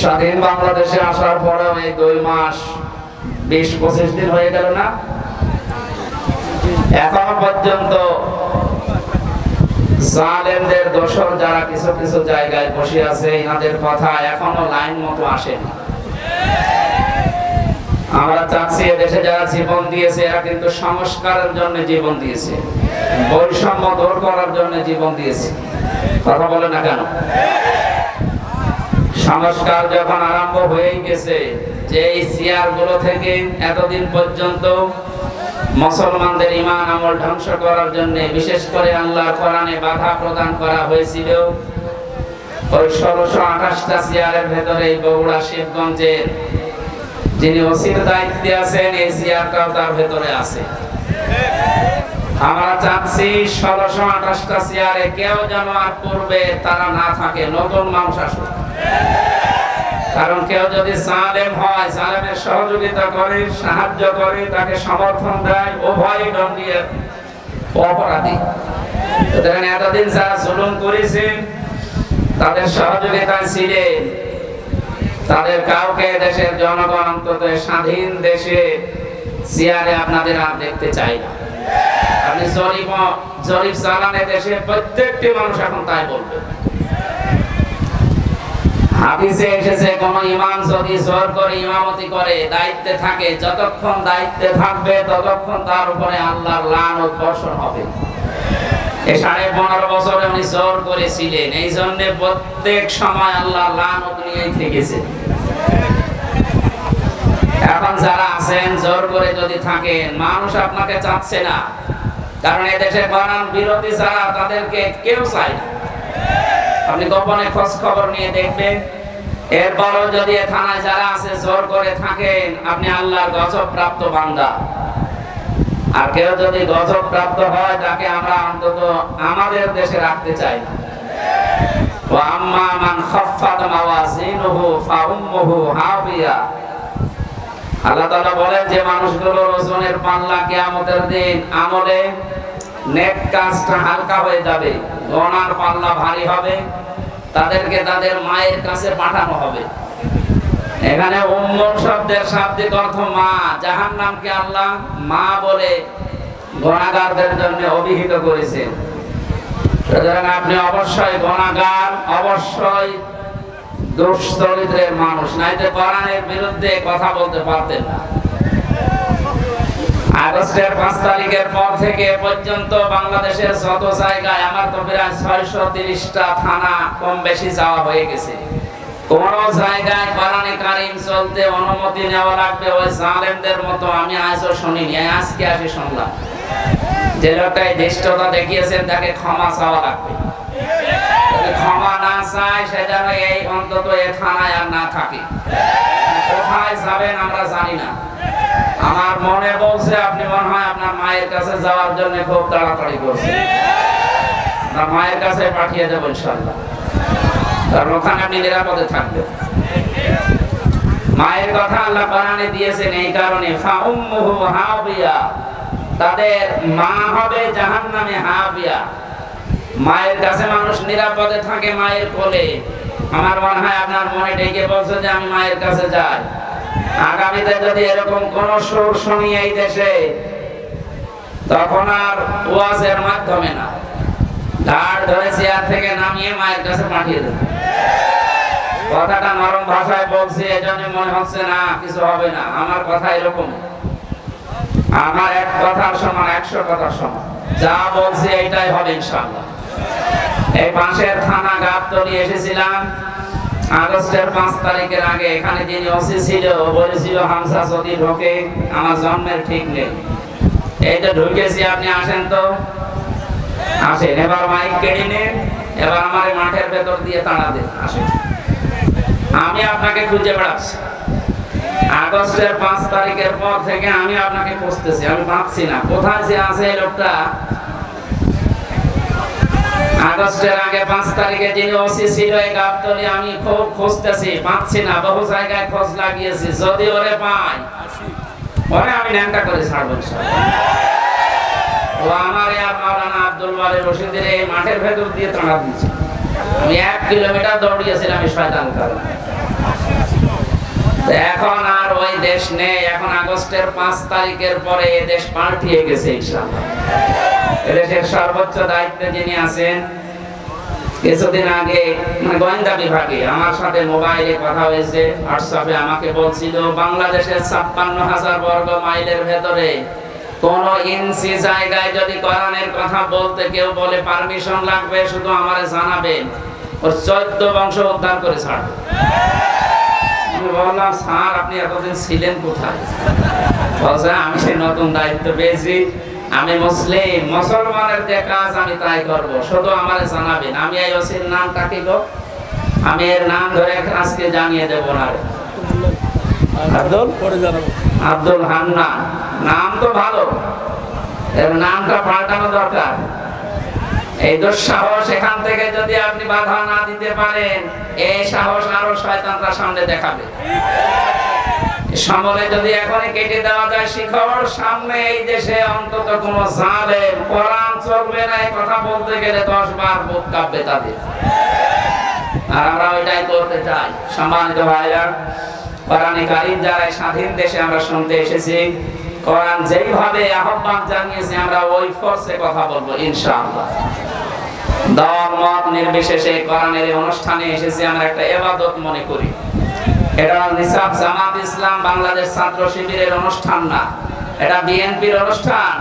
স্বাধীন বাংলাদেশে আসার পরেও এই দুই মাস বিশ, পঁচিশ দিন হয়ে গেল না? এখন পর্যন্ত জালেমদের দোষর যারা কিছু কিছু জায়গায় বসে আছে এনাদের কথা এখনও লাইন মতো আসেনি। আমরা চাচ্ছি দেশে যারা জীবন দিয়েছে, এরা কিন্তু সংস্কারের জন্য জীবন দিয়েছে, বৈষম্য দূর করার জন্য জীবন দিয়েছে। কথা বলে না কেন? সংস্কার যখন আরম্ভ হয়েই গেছে, যে এই চেয়ারগুলো থেকে এতদিন পর্যন্ত মুসলমানদের ইমান আমল ধ্বংস করার জন্য বিশেষ করে আল্লাহ কোরআনে বাধা প্রদান করা হয়েছিল, ওই ষোলোশো আঠাশটা চেয়ারের ভেতরে বগুড়া শিবগঞ্জের যিনি ওসির দায়িত্বে আছেন, এই চেয়ারটাও তার ভেতরে আছে। আমরা চাচ্ছি ষোলোশো আঠাশটা চেয়ারে কেউ যেন আর পূর্বে তারা না থাকে, নতুন মানুষ আসুক। কারণ কেউ যদি সালেম হয় সালেমের সহযোগিতা করে, সাহায্য করে, তাকে সমর্থন দেয় উভয় দণ্ডীয় অপরাধী। সুতরাং এতদিন যারা জুলুম করেছে, তাদের সহযোগিতা ছিলেন তাদের কাউকে দেশের জনগণ অন্তত স্বাধীন দেশে চেয়ারে আপনাদের আর দেখতে চাই না। আপনি জরিপ জরিপ চালানে দেশে প্রত্যেকটি মানুষ এখন তাই বলবে। হাদিসে এসেছে, কোন ইমাম যদি জোর করে ইমামতি করে, দায়িত্বে থাকে, যতক্ষণ দায়িত্বে থাকবে, ততক্ষণ তার উপরে আল্লাহর লানত বর্ষণ হবে। এই সাড়ে পনেরো বছরে উনি জোর করেছিলেন, এই জন্য প্রত্যেক সময় আল্লাহ লানত নিয়েই থেকেছে। এখন যারা আছেন, জোর করে যদি থাকেন, মানুষ আপনাকে চাচ্ছে না। কারণ এদেশে কোরআন বিরোধী যারা, তাদেরকে কেউ চায় না। আপনি গোপনে খোঁজ খবর নিয়ে দেখবেন। এরপরও যদি থানায় যারা আছে, জোর করে থাকেন, আপনি আল্লাহর গজব প্রাপ্ত বান্দা। আর কেউ যদি গজব প্রাপ্ত হয়, তাকে আমরা অন্তত আমাদের দেশে রাখতে চাই না। আম্মা মান খাফফাত মাওয়াজিনুহু ফাউম্মুহু হাবিয়া। আল্লাহ তাআলা বলেন যে মানুষগুলো ওজনের পাল্লা কিয়ামতের দিন আমলে নেক কাজটা হালকা হয়ে যাবে গনার পাল্লা ভারী হবে, তাদেরকে তাদের মায়ের কাছে পাঠানো হবে। এখানে উম্মুল শব্দের শাব্দিক অর্থ মা, জাহান্নামকে আল্লাহ মা বলে গণাগারদের জন্য অভিহিত করেছেন। সুতরাং আপনি অবশ্যই গণাগার অবশ্যই দুশ্চরিত্রের মানুষ। নাইতে বিরুদ্ধে কথা বলতে পারতেন না। আগস্টের পাঁচ তারিখের পর থেকে পর্যন্ত বাংলাদেশের যত জায়গায় আমার তো প্রায় ছয়শো তিরিশটা থানা কম বেশি যাওয়া হয়ে গেছে। কোন জায়গায় কারিম চলতে অনুমতি নেওয়া লাগবে ওই জালেমদের মতো আমি আজও শুনিনি আজকে আসি শুনলাম। যে ধৃষ্টতা দেখিয়েছেন তাকে ক্ষমা চাওয়া লাগবে। ক্ষমা না চায়, সে যেন এই অন্তত এ থানায় আর না থাকে। কোথায় যাবেন আমরা জানি না। আমার মনে বলছে, আপনি মনে হয় আপনার মায়ের কাছে যাওয়ার জন্য খুব তাড়াতাড়ি করছে আপনার মায়ের কাছে পাঠিয়ে দেবো ইনশাল্লাহ কারণ ওখানে আপনি নিরাপদে থাকবেন। মায়ের কথা আল্লাহ কোরআনে দিয়েছেন এই কারণে, ফাউম্মুহু হাবিয়া। তাদের মা হবে জাহান্নামে হাবিয়া। মায়ের কাছে মানুষ নিরাপদে থাকে মায়ের কোলে। আমার মনে হয় আপনার মনে ডেকে বলছে যে আমি মায়ের কাছে যাই। আগামীতে যদি এরকম কোন সুর শুনি এই দেশে, তখন আর ওয়াজের মাধ্যমে না। ধরে চেয়ার থেকে নামিয়ে মায়ের কাছে পাঠিয়ে দেবে। কথাটা নরম ভাষায় বলছি, এজন্য মনে হচ্ছে না, কিছু হবে না। আমার কথা এরকম। আমার এক কথার সমান, একশো কথার সমান। যা বলছি এইটাই হবে ইনশাআল্লাহ। এই পাশের থানা গাবতলি এসেছিলাম। আগস্টের পাঁচ তারিখের আগে এখানে যিনি ওসি ছিল বলেছিল হামসা যদি ঢোকে, আমার জন্মের ঠিক নেই। এই তো ঢুকেছি, আপনি আসেন তো। আসেন, এবার মাইক কেড়ে নিন, এবার আমার মাঠের ভেতর দিয়ে তাড়া দেন, আসেন। আমি আপনাকে খুঁজে বেড়াচ্ছি। আগস্টের পাঁচ তারিখের পর থেকে আমি আপনাকে খুঁজতেছি, আমি পাচ্ছি না, কোথায় যে আছে লোকটা? আগস্টের আগে পাঁচ তারিখে যিনি ওসি ছিল এই গাবতলি, আমি খুব খুঁজতেছি, পাচ্ছি না, বহু জায়গায় খোঁজ লাগিয়েছি, যদি ওরে পাই। পরে আমি ন্যাংটা করে ছাড়বো ও আমার আর মাওলানা আব্দুল ওয়ালি রশিদের এই মাঠের ভেতর দিয়ে তাড়া দিচ্ছে আমি এক কিলোমিটার দৌড়িয়েছিলাম এই শয়তান কারণে এখন আর ওই দেশ নেই, এখন আগস্টের পাঁচ তারিখের পরে এ দেশ পাল্টিয়ে গেছে এদেশের সর্বোচ্চ দায়িত্বে যিনি আছেন, কিছুদিন আগে মানে গোয়েন্দা বিভাগে আমার সাথে মোবাইলে কথা হয়েছে, হোয়াটসঅ্যাপে আমাকে বলছিল, বাংলাদেশের ছাপ্পান্ন হাজার বর্গ মাইলের ভেতরে কোন ইঞ্চি জায়গায় যদি কোরআনের কথা বলতে কেউ বলে পারমিশন লাগবে, শুধু আমারে জানাবেন। ওর চোদ্দ বংশ উদ্ধার করে ছাড়বে। আমি স্যার, আপনি এতদিন ছিলেন কোথায়? আমি সেই নতুন দায়িত্ব পেয়েছি। আমি মুসলিম, মুসলমানের যে কাজ আমি তাই করব। শুধু আমারে জানাবেন, আমি এই ওসির নামটা কি গো? আমি এর নাম ধরে আজকে জানিয়ে দেবো না। আব্দুল? আব্দুল হান্নান। নাম তো ভালো। এর নামটা পাল্টানো দরকার। এই দুঃসাহস এখান থেকে যদি আপনি বাধা না দিতে পারেন, এই সাহস আরও সামনে দেখাবে। যদি এখনই কেটে দেওয়া যায়, শিখর, সামনে এই দেশে অন্তত কোন কোরআন চলবে না, এই কথা বলতে গেলে দশ বার কাঁপবে তাদের। আর আমরা ওইটাই করতে চাই। সম্মানিত ভাইরা, কোরআনে কারিম যারা স্বাধীন দেশে আমরা শুনতে এসেছি কোরআন যেইভাবে আহ্বান জানিয়েছে, আমরা ওই ফোর্সে কথা বলব, ইনশাআল্লাহ। দল, মত নির্বিশেষে কোরআনের অনুষ্ঠানে এসেছি, আমরা একটা এবাদত মনে করি। এটা নিসাব জামাত ইসলাম বাংলাদেশ ছাত্র শিবিরের অনুষ্ঠান না, এটা বিএনপির অনুষ্ঠান।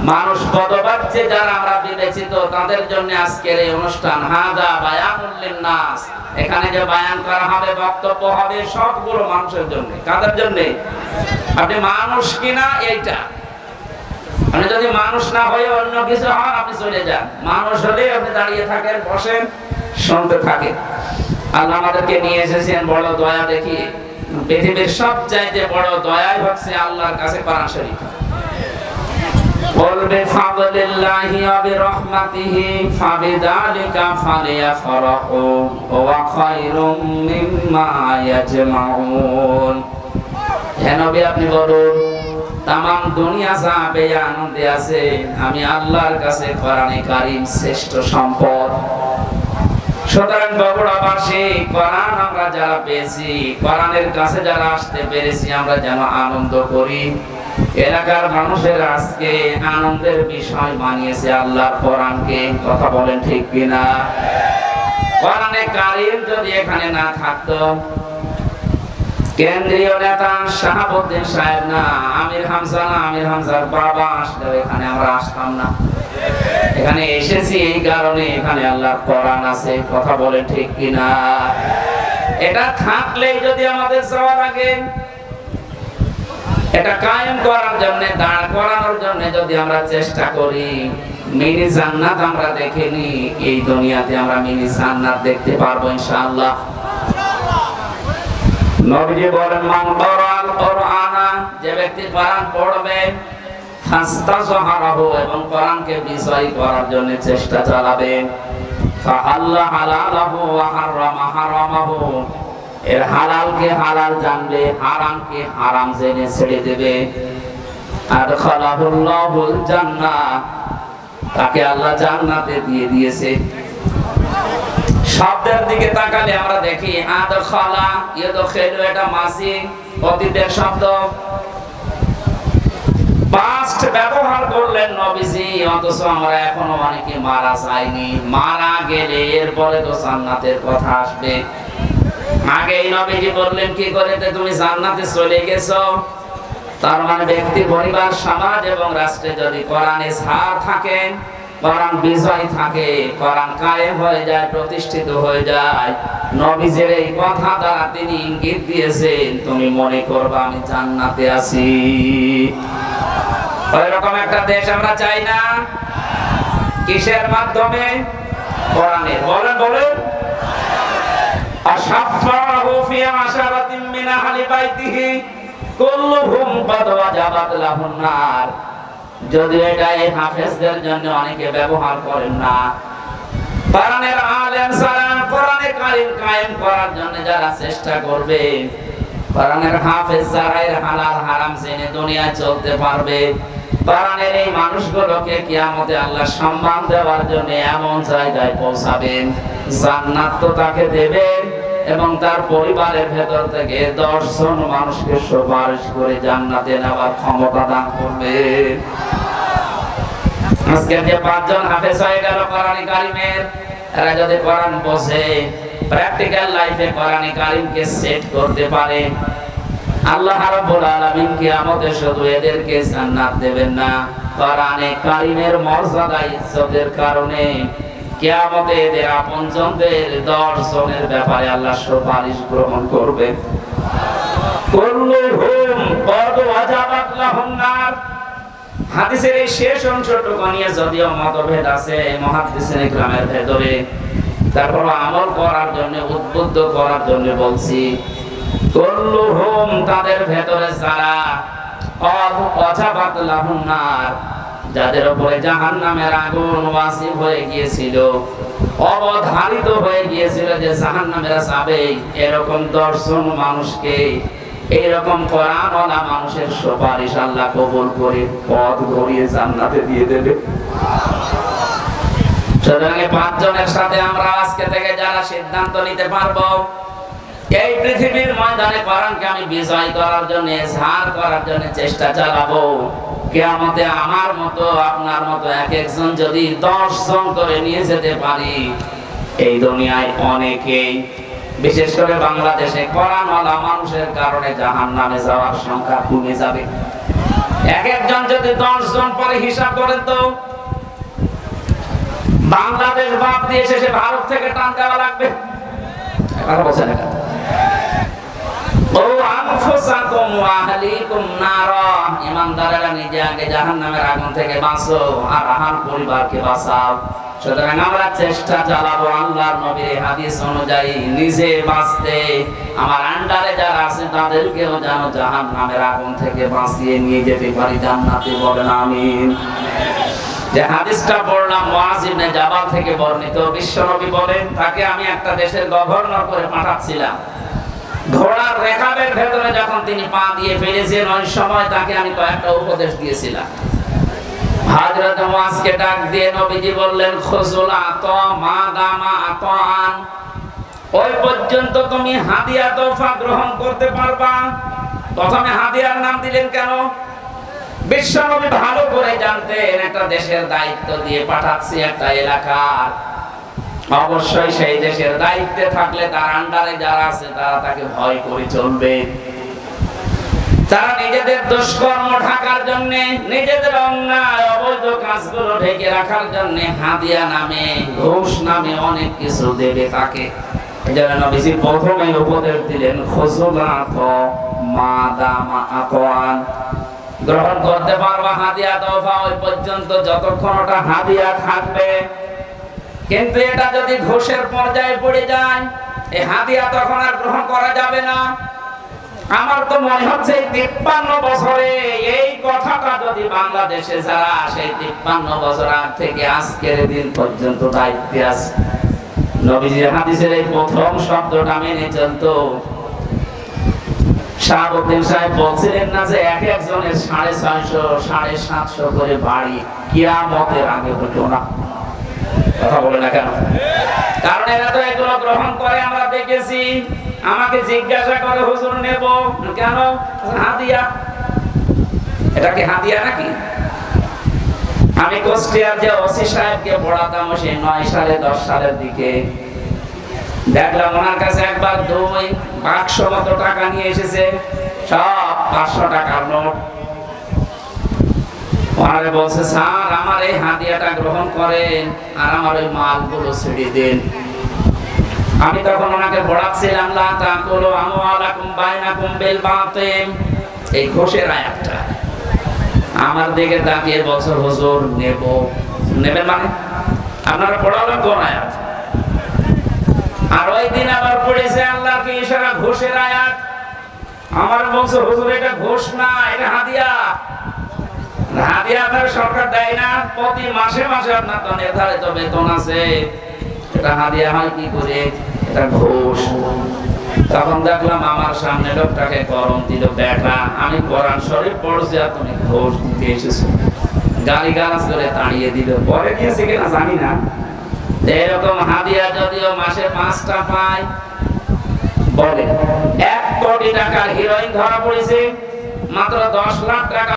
মানুষ পদবাচ্যে যারা আমরা বিবেচিত, তাদের জন্য আজকের এই অনুষ্ঠান হাদা বায়ানুল নাস এখানে যে বায়ান করা হবে, বক্তব্য হবে সবগুলো মানুষের জন্য। কাদের জন্য? আপনি মানুষ কিনা এইটা? আপনি যদি মানুষ না হয়ে অন্য কিছু হন, আপনি চলে যান। মানুষ হলে আপনি দাঁড়িয়ে থাকেন, বসেন, শুনতে থাকেন। আল্লাহ আমাদেরকে নিয়ে এসেছেন, বড় দয়া দেখি। পৃথিবীর সব চাইতে বড় দয়াই হচ্ছে আল্লাহর কাছে কোরআন শরীফ। قل بفضل الله وبرحمته فبذلك فليفرحوا هو خير مما يجمعون হে নবী আপনি বলুন তামাম দুনিয়া যা পেয়ে আনন্দে আছে আমি আল্লাহর কাছে কোরআনে কারিম শ্রেষ্ঠ সম্পদ সুতরাং বগুড়াবাসী কোরআন আমরা যারা পেয়েছি কোরআনের কাছে যারা আসতে পেরেছি আমরা যেন আনন্দ করি এলাকার মানুষের আজকে আনন্দের বিষয় বানিয়েছে আল্লাহর কোরআনকে। কথা বলেন ঠিক কিনা? কোরআনে কারিম যদি এখানে না থাকতো, কেন্দ্রীয় নেতা শাহাবুদ্দিন সাহেব না, আমির হামজা না, আমির হামজার বাবা আসলেও এখানে আমরা আসতাম না। এখানে এসেছি এই কারণে এখানে আল্লাহর কোরআন আছে। কথা বলে ঠিক কিনা? এটা থাকলেই যদি আমাদের যাওয়া লাগে এটা কায়েম করার জন্য, দাঁড় করানোর জন্য যদি আমরা চেষ্টা করি, মিনি জান্নাত আমরা দেখিনি এই দুনিয়াতে আমরা মিনি জান্নাত দেখতে পারব ইনশাআল্লাহ। নবীজি বলেন, মান করাল কোরআনা যে ব্যক্তি কোরআন পড়বে, ফাস্তাজহারাহু, এবং কোরআনকে বিজয় করার জন্য চেষ্টা চালাবে। ফাহাল্লা হালালাহু ওয়া হারামা হারামাহু। এর হালালকে হালাল জানবে হারামকে হারাম জেনে ছেড়ে দেবে। আদখালাহুল্লাহুল জান্নাহ। তাকে আল্লাহ জান্নাতে দিয়ে দিয়েছে। শব্দের দিকে তাকালে আমরা দেখি, আদখালা, ইয়াদখিলু, এটা মাসি, অতীতের শব্দ। পাস্ট ব্যবহার করলেন নবীজি, অথচ আমরা এখনও অনেকে মারা যায়নি মারা গেলে এরপরে তো জান্নাতের কথা আসবে। আগেই নবীজি বললেন, কি করে তুমি জান্নাতে চলে গেছো? তার মানে ব্যক্তি, পরিবার, সমাজ এবং রাষ্ট্রে যদি কোরআনে ছাড় থাকে, কোরআন বিজয় থাকে, কোরআন কায়েম হয়ে যায়, প্রতিষ্ঠিত হয়ে যায়, নবীজের এই কথা দ্বারা তিনি ইঙ্গিত দিয়েছেন, তুমি মনে করবা আমি জান্নাতে আছি। ওইরকম একটা দেশ আমরা চাই না। কিসের মাধ্যমে? কোরআনের। বলেন বলেন। আশাফাহু ফি আশারাতিন মিন আহলি বাইতিহি কুল্লুহুম কদ ওয়াজাবাত লাহুন নার। যদি এটা এই হাফেজদের জন্য অনেকে ব্যবহার করেন না। কোরআনের আলেম কোরআনে কারিম কায়েম করার জন্য যারা চেষ্টা করবে, কোরআনের হাফেজ যারা হালাল হারাম জেনে দুনিয়ায় চলতে পারবে। কোরআনের এই মানুষগুলোকে কিয়ামতে আল্লাহ সম্মান দেওয়ার জন্য এমন জায়গায় পৌঁছাবেন। জান্নাত তো তাকে দেবেন। এবং তার পরিবারের ভেতর থেকে দশজন মানুষকে সুপারিশ করে জান্নাতে নেওয়ার ক্ষমতা দান করবে। আজকে যে পাঁচজন হাফেজ হয়ে গেল কোরআন কারিমের, এরা যদি কোরআন বসে প্র্যাকটিক্যাল লাইফে কোরআন কারিমকে সেট করতে পারে। আল্লাহ রাব্বুল আলামিন কিয়ামতে শুধু এদেরকে জান্নাত দেবেন না, কোরআনে কারিমের মর্যাদা ইজ্জতের কারণে। কিয়ামতে এদের আপনজনদের 10 জনের ব্যাপারে আল্লাহ সুপারিশ গ্রহণ করবে। হাদিসের এই শেষ অংশটুকু নিয়ে যদিও মতভেদ আছে মহাদিসের গ্রামের ভেতরে। তারপর আমল করার জন্য, উদ্বুদ্ধ করার জন্য বলছি কুল্লুহুম তাদের ভেতরে যারা অজাবাত লাহুম নার যাদের উপরে জাহান্নামের আগুন ওয়াসিব হয়ে গিয়েছিল, অবধারিত হয়ে গিয়েছিল যে জাহান্নামেরা যাবে এরকম দর্শন মানুষকে এইরকম কোরআনওয়ালা মানুষের সুপারিশ আল্লাহ কবুল করে পথ ঘুরিয়ে জান্নাতে দিয়ে দেবে। সুতরাং পাঁচজনের সাথে আমরা আজকে থেকে যারা সিদ্ধান্ত নিতে পারব এই পৃথিবীর ময়দানে কোরআনকে আমি বিজয় করার জন্য ঝাড় করার জন্য চেষ্টা চালাবো। কেয়ামতে আমার মতো, আপনার মতো এক একজন যদি দশ জন করে নিয়ে যেতে পারি, এই দুনিয়ায় অনেকেই, বিশেষ করে বাংলাদেশে কোরআনওয়ালা মানুষের কারণে জাহান নামে যাওয়ার সংখ্যা কমে যাবে। এক একজন যদি দশ জন পরে হিসাব করেন তো, বাংলাদেশ বাদ দিয়ে শেষে ভারত থেকে টান দেওয়া লাগবে। কথা বলছেন এটা আগুন থেকে হাদিস যারা থেকে বাঁচিয়ে নিয়ে যেতে পারি বলেন যে হাদিসটা জাবাল থেকে বর্ণিত বিশ্বনবী বলেন, তাকে আমি একটা দেশের গভর্নর করে পাঠাচ্ছিলাম। ঘোড়ার রেখাবের ভেতরে যখন তিনি পা দিয়ে ফেলেছেন ওই সময় তাকে আমি কয়েকটা উপদেশ দিয়েছিলাম। হযরত মুআজকে ডাক দিয়ে নবীজি বললেন আত মা দামা আতান ওই পর্যন্ত তুমি হাদিয়া তোফা গ্রহণ করতে পারবা? প্রথমে হাদিয়ার নাম দিলেন কেন? বিশ্বনবী ভালো করে জানতেন, একটা দেশের দায়িত্ব দিয়ে পাঠাচ্ছি একটা এলাকার অবশ্যই সেই দেশের দায়িত্বে থাকলে তার আন্ডারে যারা আছে, তারা তাকে ভয় করে চলবে। তারা নিজেদের দুষ্কর্ম ঢাকার জন্য, নিজেদের অন্যায়, অবৈধ কাজগুলো ঢেকে রাখার জন্য হাদিয়া নামে, ঘুষ নামে অনেক কিছু দেবে তাকে। এজন্য নবীজি প্রথমে উপদেশ দিলেন খুজুলাত মা দামা আতওয়ান। গ্রহণ করতে পারবা হাদিয়া তোফা ওই পর্যন্ত যতক্ষণ ওটা হাদিয়া থাকবে কিন্তু এটা যদি ঘোষের পর্যায়ে পড়ে যায় এই হাদিয়া তখন আর গ্রহণ করা যাবে না। আমার তো মনে হচ্ছে তিপ্পান্ন বছরে এই কথাটা যদি বাংলাদেশে যারা সেই তিপ্পান্ন বছর আগ থেকে আজকের দিন পর্যন্ত দায়িত্বে আছে। নবীজি হাদিসের এই প্রথম শব্দটা মেনে চলতো। শাহাবুদ্দিন সাহেব বলছিলেন না যে এক একজনের সাড়ে ছয়শো, সাড়ে সাতশো করে বাড়ি কিয়ামতের আগে হতো না। কথা বলে না কেন? কারণ এরা তো এগুলো গ্রহণ করে, আমরা দেখেছি। আমাকে জিজ্ঞাসা করে, হুজুর, নেব? কেন? হাদিয়া। এটা কি হাদিয়া নাকি? আমি কুষ্টিয়ার যে ওসি সাহেবকে পড়াতাম সেই নয় সালে, দশ সালের দিকে। দেখলাম ওনার কাছে একবার দুই বাক্স মতো টাকা নিয়ে এসেছে। সব পাঁচশো টাকার নোট। ওনারে বলছে, স্যার, আমার এই হাদিয়াটা গ্রহণ করেন আর আমার ওই মালগুলো ছেড়ে দেন। আমি তখন ওনাকে পড়াচ্ছিলাম লা তাকুলু আমওয়ালাকুম বাইনাকুম বিল বাতিল। এই ঘোষের আয়াতটা। আমার দিকে তাকিয়ে বছর হুজুর, নেব। নেবেন মানে? আপনারা পড়ালেন কোন আয়াত? আর ওই দিন আবার পড়েছে আল্লাহ কি ইশারা ঘোষের আয়াত? আমার বলছে, হুজুর, এটা ঘোষ না, এটা হাদিয়া করে? তখন দেখলাম আমার সামনে লোকটাকে গরম দিল আমি কোরআন শরীফ পড়ছি আর তুমি ঘোষ দিতে এসেছ। গালি গালাজ করে তাড়িয়ে দিল। পরে নিয়েছে কিনা জানি না। এরকম হাদিয়া যদিও মাসে পাঁচটা পায়, বলে, এক কোটি টাকার হিরোইন ধরা পড়েছে, মাত্র দশ লাখ টাকা